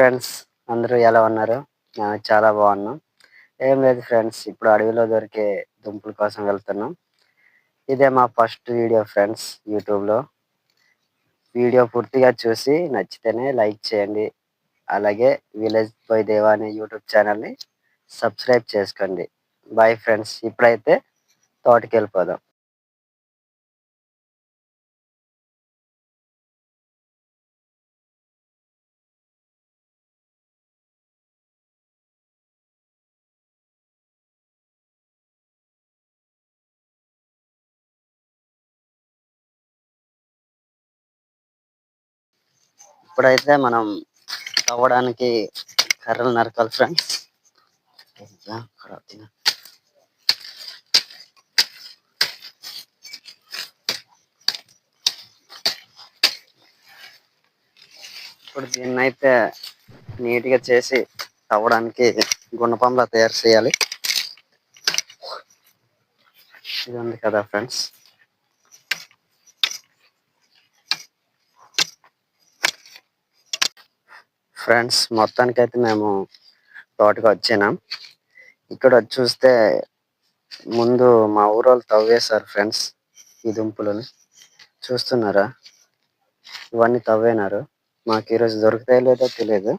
Friends అందరూ ఎలా ఉన్నారు? చాలా బాగున్నాం. ఏం లేదు ఫ్రెండ్స్ ఇప్పుడు అడవిలో దొరికే దుంపుల కోసం వెళ్తున్నాం. ఇదే మా ఫస్ట్ వీడియో ఫ్రెండ్స్ యూట్యూబ్లో వీడియో పూర్తిగా చూసి నచ్చితేనే లైక్ చేయండి. అలాగే విలేజ్ బాయ్ దేవా అనే యూట్యూబ్ ఛానల్ని సబ్స్క్రైబ్ చేసుకోండి. బాయ్ ఫ్రెండ్స్ ఇప్పుడైతే తోటకి వెళ్ళిపోదాం ఇప్పుడైతే మనం తవ్వడానికి కర్రలు నరకాలి ఫ్రెండ్స్ ఇప్పుడు దీన్ని అయితే నీట్గా చేసి తవ్వడానికి గుండపంలా తయారు చేయాలి. ఇది ఉంది కదా ఫ్రెండ్స్ ఫ్రెండ్స్ మొత్తానికైతే మేము తోటకి వచ్చినాం. ఇక్కడ చూస్తే ముందు మా ఊరోళ్ళు తవ్వేశారు ఫ్రెండ్స్ ఈ దుంపులను. చూస్తున్నారా? ఇవన్నీ తవ్వేనారు. మాకు ఈరోజు దొరుకుతాయో లేదో తెలియదు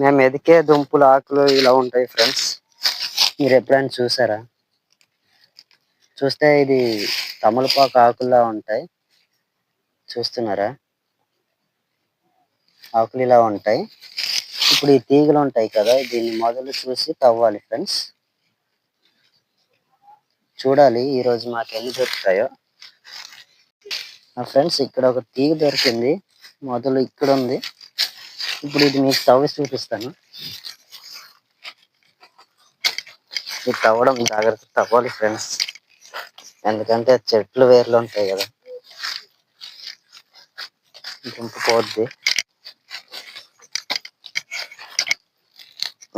మేము ఎదికే దుంపులు ఆకులు ఇలా ఉంటాయి ఫ్రెండ్స్. మీరు ఎప్పుడైనా చూసారా? చూస్తే ఇది తమలపాకు ఆకుల్లా ఉంటాయి. చూస్తున్నారా? ఆకులు ఇలా ఉంటాయి. ఇప్పుడు ఈ తీగలు ఉంటాయి కదా దీన్ని మొదలు చూసి తవ్వాలి ఫ్రెండ్స్. చూడాలి ఈ రోజు మాకు ఎన్ని దొరుకుతాయో. ఫ్రెండ్స్ ఇక్కడ ఒక తీగ దొరికింది. మొదలు ఇక్కడ ఉంది. ఇప్పుడు ఇది మీకు తవ్వి చూపిస్తాను. ఇది తవ్వడం జాగ్రత్త తవ్వాలి ఫ్రెండ్స్. ఎందుకంటే చెట్లు వేర్లు ఉంటాయి కదా. దుంపు పోద్ది.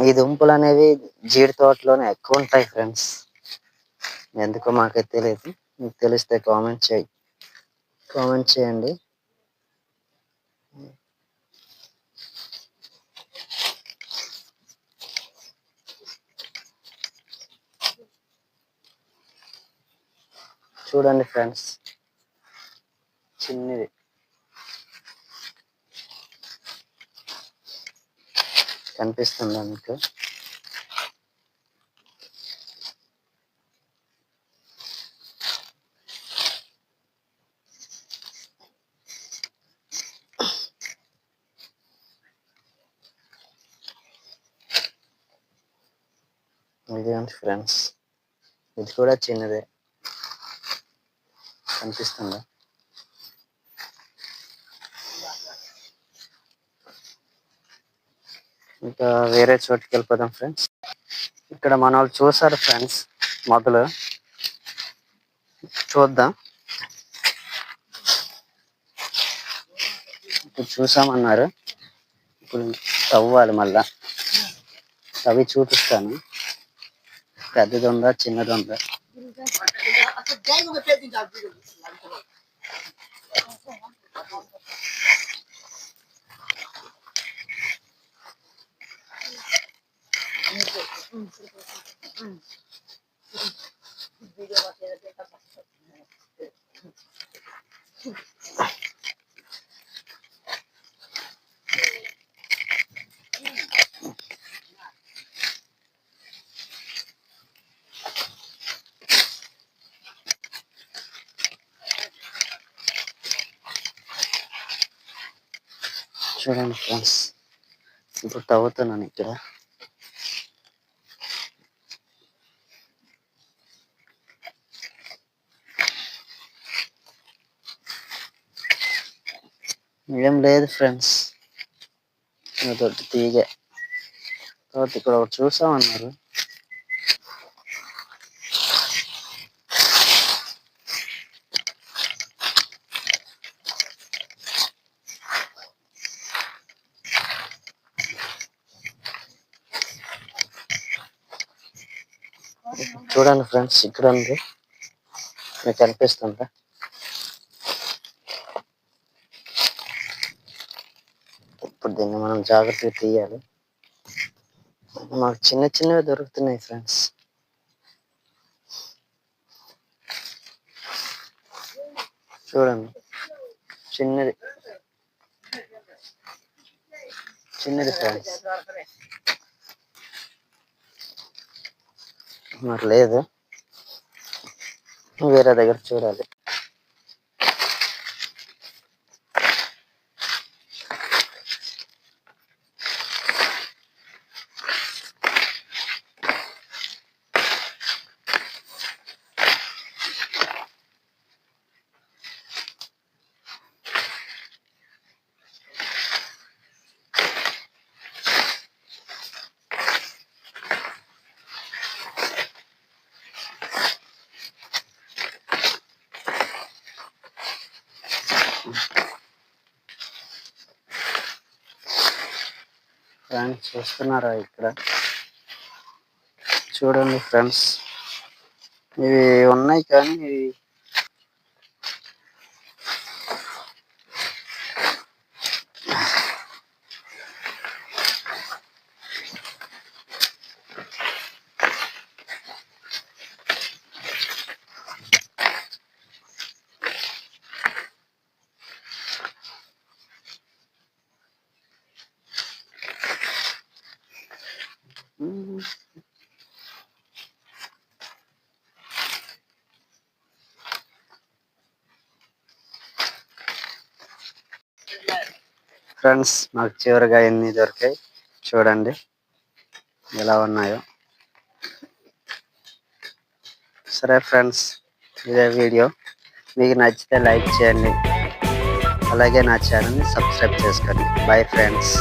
ఈ దుంపలు అనేవి జీడి తోటలోనే ఎక్కువ ఉంటాయి ఫ్రెండ్స్ ఎందుకో మాకైతే తెలియదు మీకు తెలిస్తే కామెంట్ చేయి. కామెంట్ చేయండి. చూడండి ఫ్రెండ్స్ చిన్నది. కనిపిస్తుందా మీకు. ఇదిగోండి ఫ్రెండ్స్. ఇది కూడా చిన్నదే. కనిపిస్తుందా? ఇంకా వేరే చోటుకి వెళ్ళిపోదాం ఫ్రెండ్స్ ఇక్కడ మన వాళ్ళు చూసారు ఫ్రెండ్స్ మొదలు చూద్దాం. ఇప్పుడు చూసామన్నారు. ఇప్పుడు తవ్వాలి మళ్ళా. తవ్వి చూపిస్తాను. పెద్దది ఉందా చిన్నది ఉందా? చూడండి ఫ్రెండ్స్ ఇప్పుడు తవ్వుతున్నాను ఇక్కడ ఏం లేదు ఫ్రెండ్స్. అదొకటి తీగ. తర్వాత ఇక్కడ ఒకటి చూసామన్నారు. చూడండి ఫ్రెండ్స్ ఇక్కడ ఉంది. మీకు కనిపిస్తుందా ఇప్పుడు దీన్ని మనం జాగ్రత్తగా తీయాలి. మాకు చిన్న చిన్నవి దొరుకుతున్నాయి ఫ్రెండ్స్. చూడండి చిన్నది. చిన్నది ఫ్రెండ్స్. మరి లేదు. వేరే దగ్గర చూడాలి. ఫ్రెండ్స్ చూస్తున్నారా ఇక్కడ? చూడండి ఫ్రెండ్స్ ఇవి ఉన్నాయి కానీ ఇవి ఫ్రెండ్స్ నాకు చివరిగా ఎన్ని దొరికాయి చూడండి. ఎలా ఉన్నాయో. సరే ఫ్రెండ్స్ ఇదే వీడియో. మీకు నచ్చితే లైక్ చేయండి. అలాగే నా ఛానల్ని సబ్స్క్రైబ్ చేసుకోండి. Bye friends.